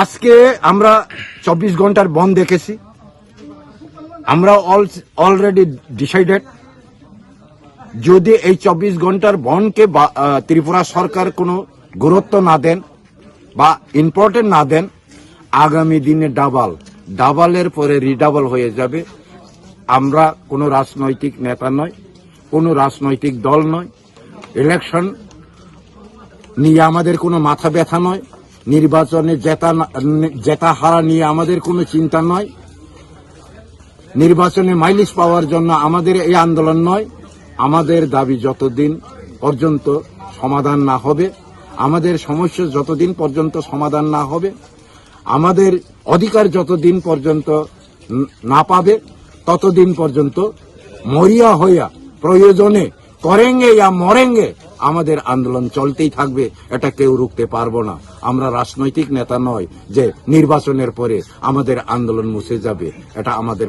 আজকে আমরা চব্বিশ ঘণ্টার বন্ধ দেখেছি। আমরা অলরেডি ডিসাইডেড যদি এই চব্বিশ ঘণ্টার বনকে ত্রিপুরা সরকার কোনো গুরুত্ব না দেন বা ইম্পর্টেন্ট না দেন, আগামী দিনে ডাবল ডাবলের পরে রিডাবল হয়ে যাবে। আমরা কোনো রাজনৈতিক নেতা নয় কোনো রাজনৈতিক দল নয় ইলেকশন নিয়ে আমাদের কোনো মাথা ব্যথা নয়। নির্বাচনে জেতা জেতা হারা নিয়ে আমাদের কোনো চিন্তা নয়। নির্বাচনে মাইলিশ পাওয়ার জন্য আমাদের এই আন্দোলন নয়। আমাদের দাবি যতদিন পর্যন্ত সমাধান না হবে, আমাদের সমস্যা যতদিন পর্যন্ত সমাধান না হবে, আমাদের অধিকার যতদিন পর্যন্ত না পাবে, ততদিন পর্যন্ত মরিয়া হইয়া প্রয়োজনে করেঙ্গে ইয়া মরেঙ্গে আমাদের আন্দোলন চলতেই থাকবে, এটা কেউ রুখতে পারব না। আমরা রাজনৈতিক নেতা নয় যে নির্বাচনের পরে আমাদের আন্দোলন মুছে যাবে, এটা আমাদের